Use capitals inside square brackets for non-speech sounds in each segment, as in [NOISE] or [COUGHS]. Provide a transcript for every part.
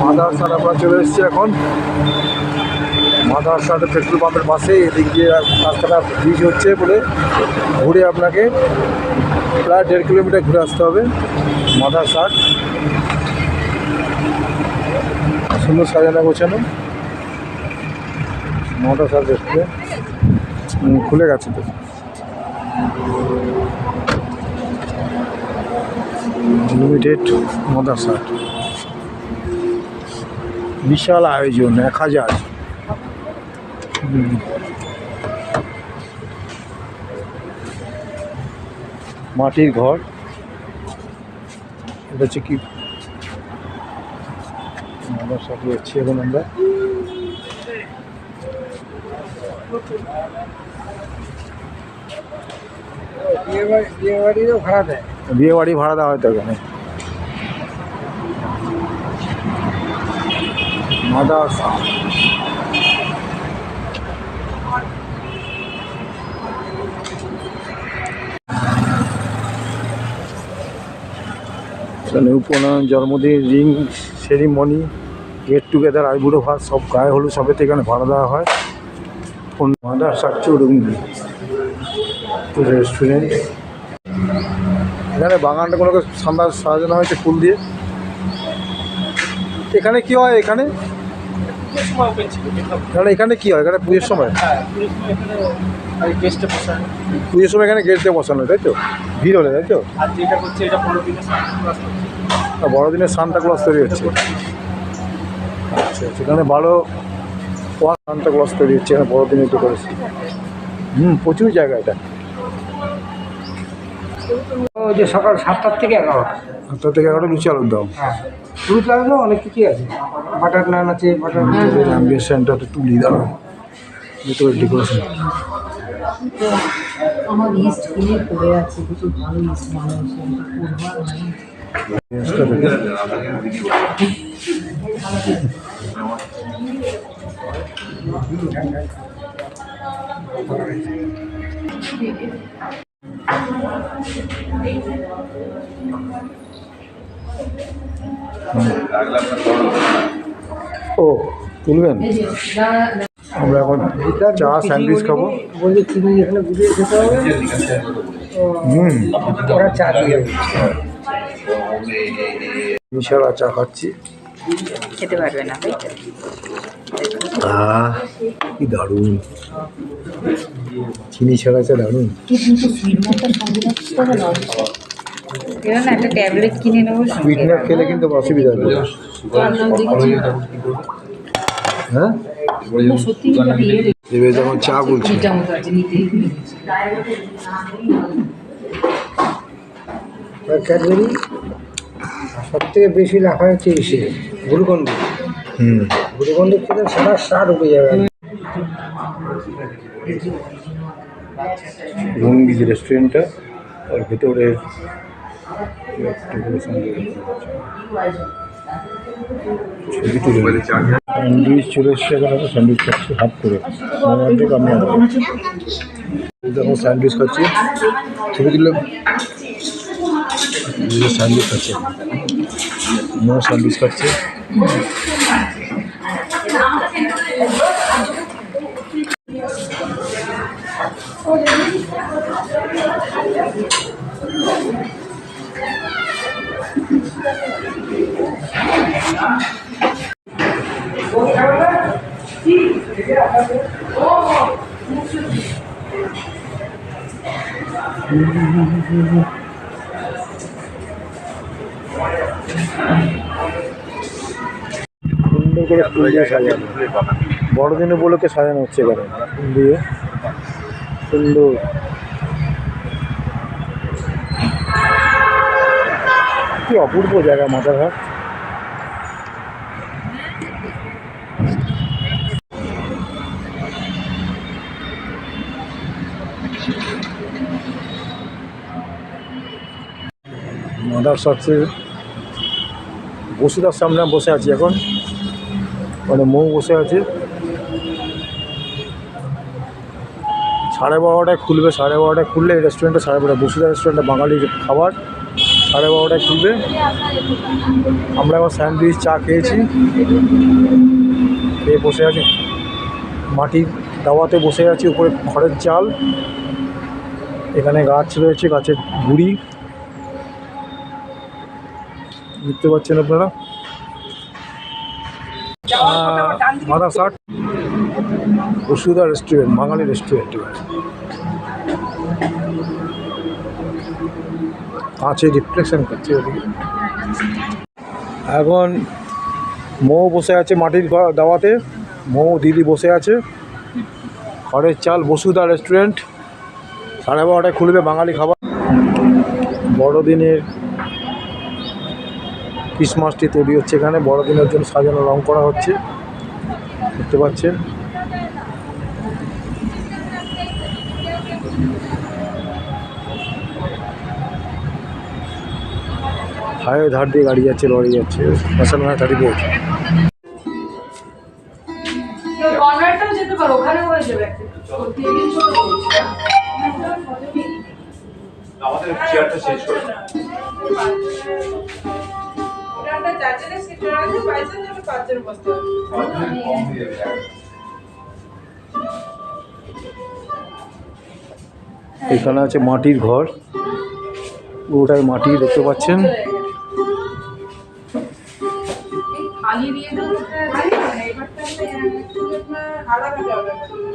মাদারসাট আমরা চলে এসেছি এখন। মাদারসাট পেট্রোল পাম্পের পাশে এদিক দিয়ে রাস্তাটা ব্রিজ হচ্ছে বলে ঘুরে আপনাকে প্রায় দেড় কিলোমিটার ঘুরে আসতে হবে মাদারসাট সুন্দর সাজানো গোছানো। মাদারসাট দেখতে। খুলে গেছে তো। লিমিটেড মাদারসাট বিশাল আয়োজন, এক হাজার। মাটির ঘর। এটা হচ্ছে কি? মাদারসাট যাচ্ছি এখন আমরা। বিয়ে বাড়ি বিয়ে ভাড়া দেয়। বিয়ে বাড়ি ভাড়া দেওয়া হয় তো এখানে উপনয়ন, জন্মদিন, রিং, সেরিমনি, গেট টুগেদার, আইবুড়ো ভাত সব গায়ে হলুদ সবেতে এখানে ভাড়া দেওয়া হয়। মাদার সাচ্চু রুঙ্গি রেস্টুরেন্ট। এখানে বাগানটা কোনো সান্দা সাজানো হয়েছে ফুল দিয়ে। এখানে কি হয় এখানে? এখানে কি হয়? এখানে পুজোর সময়? পুজোর সময় এখানে দিয়ে বসানো, তাই তো? ভিড় হলে, তাই তো? বড়দিনের সান্তা ক্লস তৈরি হচ্ছে। আচ্ছা সেখানে ভালো সান্তা ক্লস তৈরি হচ্ছে, এখানে বড়দিনের করেছে হুম, প্রচুর জায়গা এটা। ওই যে সকাল সাতটার থেকে এগারোটা। আটটা থেকে এগারোটা লুচি আলুর দাম হ্যাঁ। ফ্রুট লাগলেও অনেক কিছুই আছে। বাটার নান আছে বাটার অ্যাম্বিয়েন্স সেন্টারটা তুলি দাঁড়ান ভিতরে ডেকোরেশন আমার ইস্ট কিনে পড়ে আছে কিছু ভালো ইস্ট মানুষ ও, তুলবেন? আমরা এখন চা স্যান্ডউইচ খাব। বলছে হুম। বিশাল চা খাচ্ছি। খেতে পারবে না আহ কি দারুণ। চিনি ছাড়া চা দারুণ। একটা ট্যাবলেট কিনে নেব সুইটনার খেলে কিন্তু অসুবিধা হবে হ্যাঁ? চা বলছি ক্যাডবেরি সব থেকে বেশি রাখা হচ্ছে এসে। গুরুগন্ধ। হুম। গুরুগন্ধ খেলে সারা সার উঠে যাবে। রঙ্গিজ রেস্টুরেন্টটা আর ভেতরে ছবি তুলে স্যান্ডউইচ খাচ্ছি হাফ করে আমার থেকে আমি। দেখো খাচ্ছি। ছবি স্যান্ডউইচ খাচ্ছে। খাচ্ছে। বড়দিন উপলক্ষে সাজানো হচ্ছে এখানে দিয়ে সুন্দর। কি অপূর্ব জায়গা মাথাঘাট মাদার শটসের বসুদার সামনে বসে আছি এখন। মানে মৌ বসে আছে। সাড়ে বারোটায় খুলবে, সাড়ে বারোটায় খুললে এই রেস্টুরেন্টে সাড়ে বারোটা বসুধা রেস্টুরেন্টে বাঙালির খাবার সাড়ে বারোটায় খুলবে। আমরা এবার স্যান্ডউইচ, চা খেয়েছি। খেয়ে বসে আছি। মাটির দাওয়াতে বসে আছি, উপরে খড়ের চাল। এখানে গাছ রয়েছে, গাছের গুড়ি। দেখতে পাচ্ছেন আপনারা? মাদা ষাট বসুধা রেস্টুরেন্ট বাঙালি রেস্টুরেন্ট কাঁচে রিফ্লেকশন করছে ওদিকে। এখন মৌ বসে আছে মাটির দাওয়াতে মৌ দিদি বসে আছে। খড়ের চাল বসুধা রেস্টুরেন্ট সাড়ে বারোটায় খুলবে বাঙালি খাবার। বড়দিনের ক্রিসমাসটি তৈরি হচ্ছে এখানে। বড়দিনের জন্য সাজানো রং করা হচ্ছে। দেখতে পাচ্ছেন। হাইওয়ে ধার দিয়ে গাড়ি যাচ্ছে লরি যাচ্ছে। ন্যাশনাল থার্টি ফোর কর্নারটাও যেতে পারো ওখানেও হয়ে একটা আমাদের চেয়ারটা শেষ করে কম এখানে আছে মাটির ঘর। পুরোটাই মাটি দেখতে পাচ্ছেন। খালি দিয়ে দেবো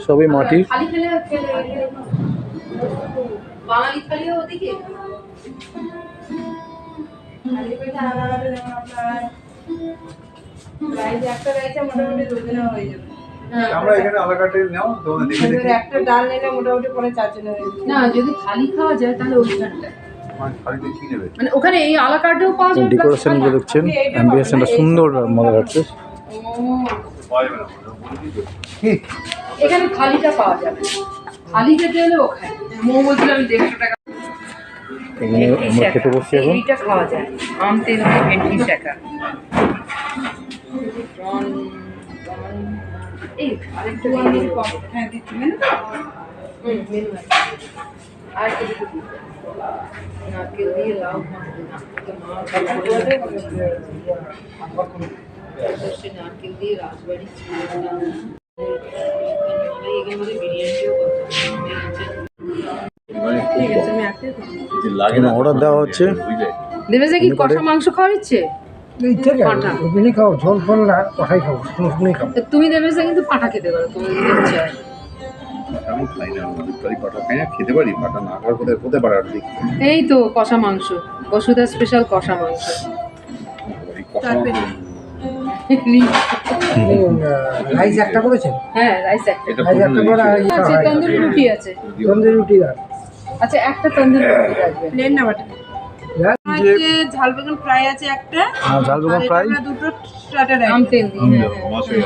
সবই একটা রাইসে মোটামুটি দুজনে হয়ে যাবে। আমরা এখানে আলাকাটে নাও তোমাদের দেখে দেখে। একটা ডাল নিলে মোটামুটি পরে চারজনে হয়ে যাবে। না যদি খালি খাওয়া যায় তাহলে ওইখানটা নেবে? মানে ওখানে এই আলাকার্ডেও পাওয়া যায় plus ডেকোরেশনগুলো দেখছেন? অ্যাম্বিয়েন্সটা সুন্দর মজা লাগছে। এখানে খালিটা পাওয়া যাবে। খালি খেতে হলে ওখানে। মো বলছিল আমি দেড়শো টাকা এখানে আমরা খেতে বসছি এখন এইটা খাওয়া যায় আম তেল দিয়ে ভেন্ডি টাকা এই আরেকটা দিয়ে দিন। হ্যাঁ দিচ্ছি মেনু হুম, মেনু আছে। আর কিছু দিতে হবে। নারকেল দিয়ে লাউ মাখবো না। তো মা সর্ষে নারকেল দিয়ে রাজবাড়ি চিড়ে এখানে মধ্যে অর্ডার দেওয়া হচ্ছে? দেবেছে কি কষা মাংস খাওয়ার ইচ্ছে? এই থেকে খাও ঝোল ফোল না কষাই খাব খাব তুমি কিন্তু পাঠা খেতে পারো তুমি যদি ইচ্ছে। আমি খাই না আমাদের খাই না খেতে পারি পাটা না খাওয়ার কোথায় হতে পারে আর এই তো কষা মাংস বসুধা স্পেশাল কষা মাংস। রাইস একটা করেছেন? হ্যাঁ রাইস একটা। রাইস একটা করে তন্দুরি রুটি আছে। তন্দুরি রুটি আর আচ্ছা একটা তন্দুরি রুটি রাখবেন প্লেন না বাটা? ঝাল বেগুন ফ্রাই আছে একটা। হ্যাঁ, ঝাল বেগুন ফ্রাই। দুটো স্টার্টার আম তেল দিয়ে। হ্যাঁ, হ্যাঁ। হয়ে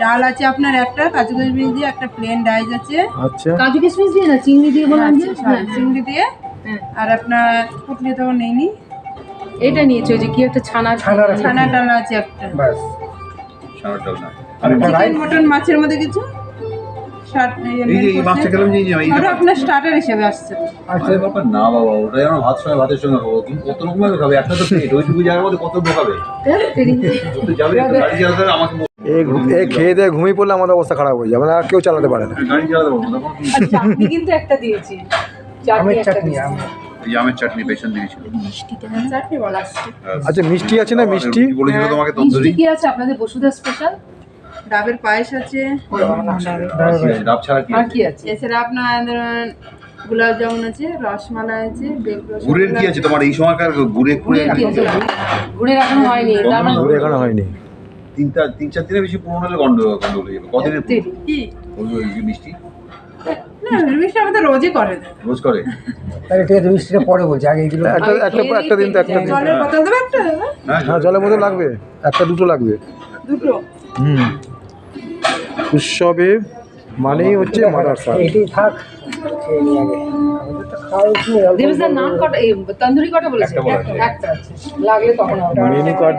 ডাল আছে আপনার একটা কাজু কিশমিশ দিয়ে একটা প্লেন রাইস আছে। আচ্ছা। কাজু কিশমিশ দিয়ে না চিংড়ি দিয়ে বললাম যে হ্যাঁ, চিংড়ি দিয়ে। হ্যাঁ। আর আপনার পুটলি তো নেইনি। এটা নিয়েছে ওই যে কি একটা ছানার ছানার ছানা ডাল। আছে একটা। ডাল না। আর মটন মাছের মধ্যে কিছু? আপনার স্টার্টার হিসেবে আসছে। আচ্ছা আরে না বাবা ওটা যেন ভাত সঙ্গে ভাতের সঙ্গে খাব। তুমি কত রকমের খাবে? একটা তো প্লেট ওইটুকু জায়গার মধ্যে কত লোক যাবে গাড়ি চালাতে আমাকে এ খেয়ে দিয়ে ঘুমিয়ে পড়লে আমাদের অবস্থা খারাপ হয়ে যাবে না আর কেউ চালাতে পারে না। গাড়ি চালাতে পারব না চাটনি কিন্তু একটা দিয়েছি আমের চাটনি দিয়েছি। আম এই আমের চাটনি পেছন দিয়েছিল চাটনি বলা আসছে আচ্ছা মিষ্টি আছে না মিষ্টি? বলেছিল তোমাকে তন্দুরি। কি আছে আপনাদের বসুধা স্পেশাল ডাবের পায়েস আছে। ডাব ছাড়া কি আর আছে? কি আছে? এছাড়া আপনার গোলাপ জামুন আছে রসমালাই আছে গুড়ের কি আছে তোমার? এই সময়কার গুড়ে গুড়ে গুড়ের এখনও হয়নি। তার মানে এখানে হয়নি। তিনটা তিন চার দিনের বেশি পুরোনো হলে গন্ড গন্ড হয়ে যাবে। কদিনের কি? ওই মিষ্টি? না রোজই করে রোজ করে? তাহলে ঠিক আছে মিষ্টিটা পরে বলছি। আগে এগুলো একটা একটা একটা দিন তো একটা দিন। জলের বোতল দেবে একটা? হ্যাঁ হ্যাঁ জলের লাগবে। একটা দুটো লাগবে। দুটো? হুম। উৎসবে মানেই হচ্ছে মাদারসা। থাক মেনু কার্ড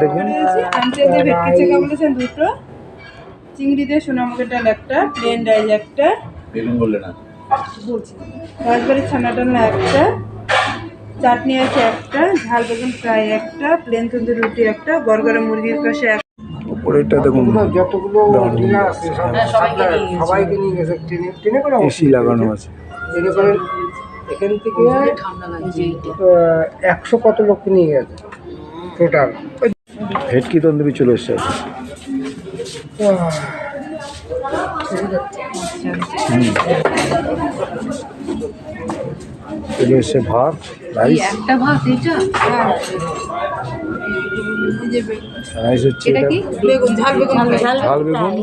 বলেছেন দুটো। চিংড়ি দিয়ে সোনামুখের ডাল একটা প্লেন রাইস একটা। বেগুন বললে না। বলছি। রাজবাড়ির ছানা টানা একটা চাটনি আছে একটা ঝাল বেগুন ফ্রাই একটা প্লেন তন্দুরি রুটি একটা গরগরে মুরগির কষা একটা ওপরেরটা দেখুন। সব হ্যাঁ, এসি লাগানো আছে। এখান থেকে একশো কত লোককে নিয়ে গেছে টোটাল ভেটকি তন্দুরি চলে এসছে চলে এসছে ভাত রাইস। একটা ভাত এটা? রাইস হচ্ছে এটা এটা কি বেগুন। ঝাল বেগুন ঝাল বেগুন।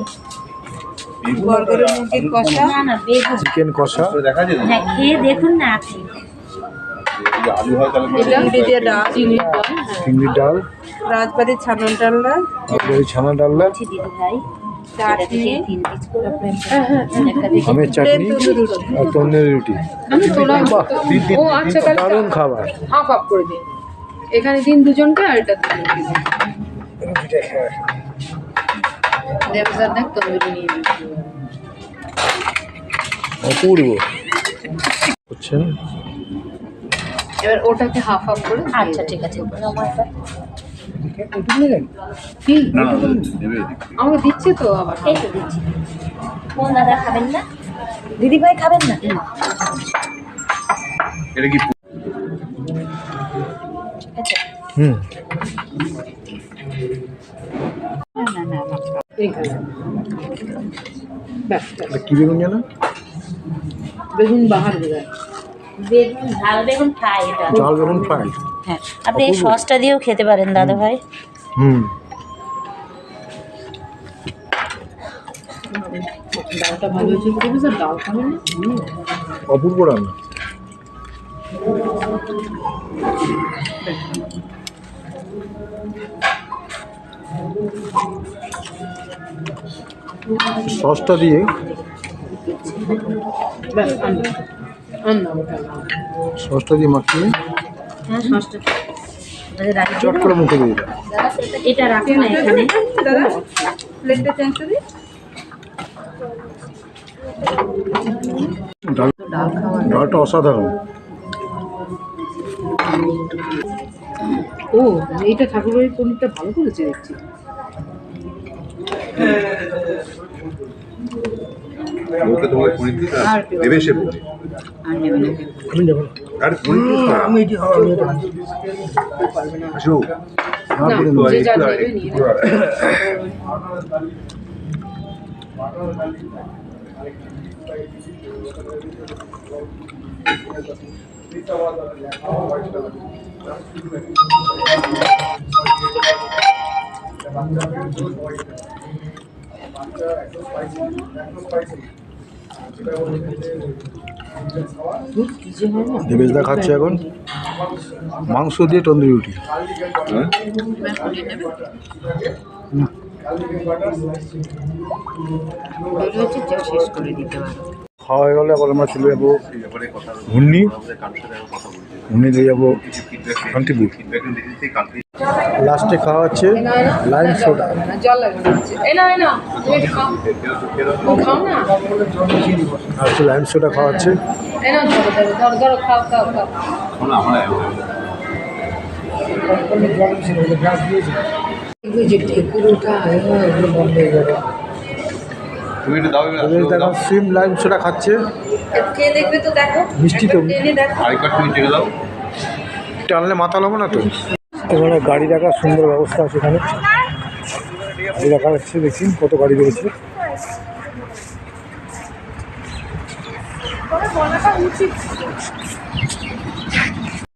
গরগরে মুরগির কষা না না বেগুন। চিকেন কষা। দেখা যায় না হ্যাঁ খেয়ে দেখুন না যে হয় দিয়ে ডাল। চিংড়ির হ্যাঁ। রাজবাড়ির ডালনা ডালনা আমের চাটনি আর তন্দুরি রুটি। আচ্ছা দারুণ খাবার। হাফ হাফ করে দিন। এখানে দিন দুজনকে আর এটা দুজনকে দেবসার দেখ তন্দুরি নিয়ে অপূর্ব বুঝছেন? এবার ওটাকে হাফ হাফ করে আচ্ছা ঠিক আছে। আমাকে দিচ্ছে তো আবার। এই তো দিচ্ছি। কোন দাদা খাবেন না? দিদি ভাই খাবেন না? এটা কি আচ্ছা হুম। কি বেগুন জানো? বেগুন বাহার বোঝায় বেগুন ঝাল বেগুন ফ্রাই এটা। ঝাল বেগুন ফ্রাই। হ্যাঁ। আপনি এই সসটা দিয়েও খেতে পারেন দাদা ভাই। হুম। ডালটা ভালো হয়েছে দেবসার ডাল খাবেন অপূর্ব রান্না। সসটা দিয়ে সসটা দিয়ে মাখিয়ে হ্যাঁ রাখি চট করে মুখে দিয়ে এটা রাখুন না এখানে। দাদা প্লেটটা চেঞ্জ করি ডাল ডাল খাওয়া ডালটা অসাধারণ। ও এইটা ঠাকুরের পনিরটা ভালো করেছে দেখছি। আর [COUGHS] [COUGHS] দেবেশদা খাচ্ছে এখন? মাংস দিয়ে তন্দুরি রুটি। হ্যাঁ? এটা হচ্ছে যা শেষ করে দিতে পারো খাওয়া হয়ে গেলে এবার আমরা চলে যাব। ঘূর্ণি। ঘূর্ণি দিয়ে যাব কান্তি- লাস্টে খাওয়া হচ্ছে লাইম সোডা হচ্ছে লাইম সোডা খাওয়া হচ্ছে এই না ধরো ধরো ধরো ধরো খাও খাও খাও শোনো, আমরা যে এগুলো বন্ধ হয়ে যাবে তুমি একটু দাও সিম লাইম সোডা খাচ্ছে খেয়ে দেখবে তো দেখো মিষ্টি তো আরেকবার তুমি টেনে দাও টানলে মাথা লাগবে না তো এখানে গাড়ি রাখার সুন্দর ব্যবস্থা আছে এখানে গাড়ি রাখা হচ্ছে দেখছি কত গাড়ি রয়েছে